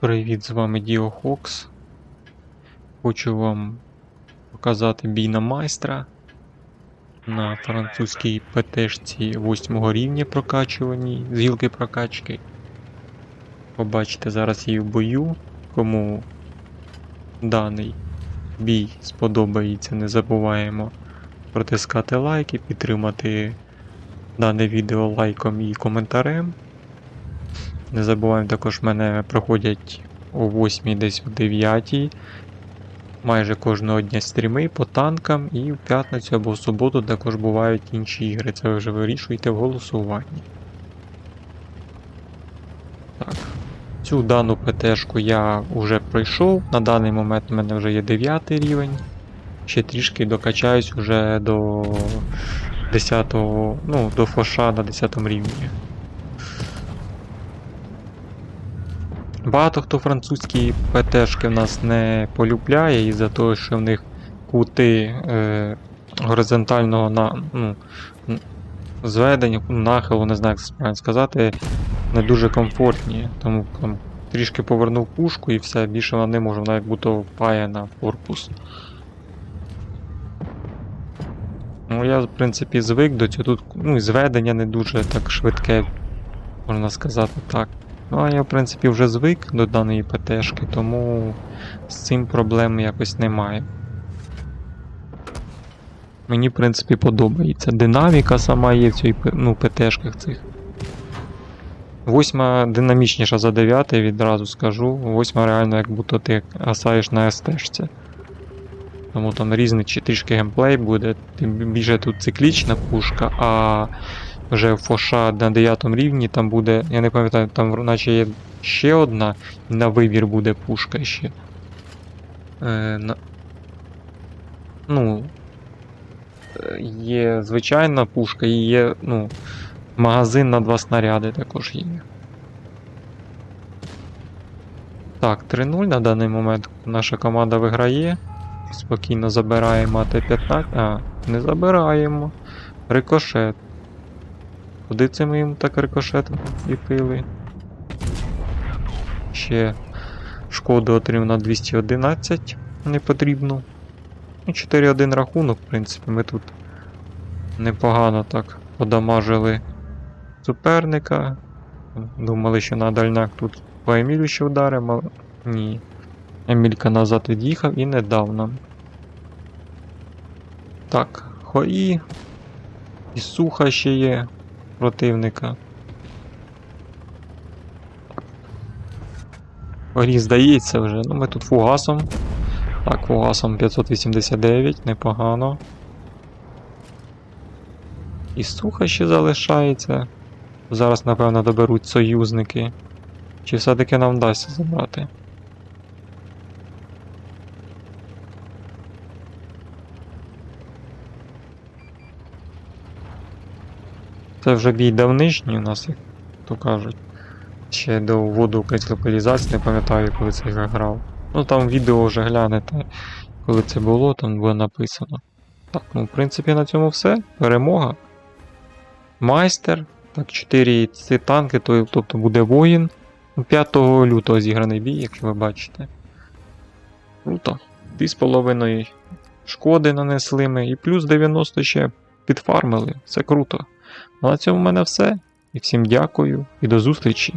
Привіт, з вами Діо Хокс. Хочу вам показати бій на майстра на французькій ПТшці 8 рівня прокачуваній з гілки прокачки. Побачите зараз її в бою. Кому даний бій сподобається, не забуваємо протискати лайки, підтримати дане відео лайком і коментарем. Не забуваємо також, в мене проходять о 8 десь о 9 майже кожного дня стріми по танкам, і в п'ятницю або в суботу також бувають інші ігри. Це ви вже вирішуєте в голосуванні. Так. Цю дану ПТшку я вже пройшов. На даний момент у мене вже є 9 рівень. Ще трішки докачаюсь уже до 10, ну, до фоша на 10 рівні. Багато хто французькі ПТшки в нас не полюбляє із-за того, що в них кути е, горизонтального на, ну, зведення, нахилу, не знаю, як це правильно сказати, не дуже комфортні. Тому там, трішки повернув пушку і все, більше вона не може, вона як будто впаяна в корпус. Ну, я, в принципі, звик до цього. Тут ну, зведення не дуже так швидке, можна сказати так. Ну, а я, в принципі, вже звик до даної ПТшки, тому з цим проблем якось немає. Мені, в принципі, подобається. Динаміка сама є в цій ну, ПТшках цих. Восьма динамічніша за 9, відразу скажу. Восьма реально як будто ти гасаєш на СТшці. Тому там різний трішки геймплей буде. Тим більше тут циклічна пушка, а вже фоша на 9 рівні там буде. Я не пам'ятаю, там наче є ще одна, і на вибір буде пушка ще. Е, на... Ну. е, Є звичайна пушка і є, ну, магазин на два снаряди також є. Так, 3-0 на даний момент наша команда виграє. Спокійно забираємо АТ-15. А, не забираємо. Рикошет. Куди це ми їм так рикошетом ліпили? Ще шкоду отримав на 211 не потрібно. Ну, 4-1 рахунок, в принципі, ми тут непогано так подамажили суперника. Думали, що на дальняк тут по Емілю ще вдаримо, але ні. Емілька назад від'їхав і не дав нам. Так, хої. І суха ще є противника. Горі здається вже. Ну ми тут фугасом. Так, фугасом 589, непогано. І суха ще залишається. Зараз, напевно, доберуть союзники. Чи все-таки нам вдасться забрати? Це вже бій давнишній у нас, як то кажуть. Ще до вводу локалізації, не пам'ятаю, коли це я грав. Ну там відео вже глянете, коли це було, там було написано. Так, ну в принципі на цьому все. Перемога. Майстер. Так, 4 ці танки, то, тобто буде воїн. 5 лютого зіграний бій, якщо ви бачите. Круто. 2,5 шкоди нанесли ми, і плюс 90 ще підфармили. Це круто. Ну, на цьому в мене все. І всім дякую і до зустрічі.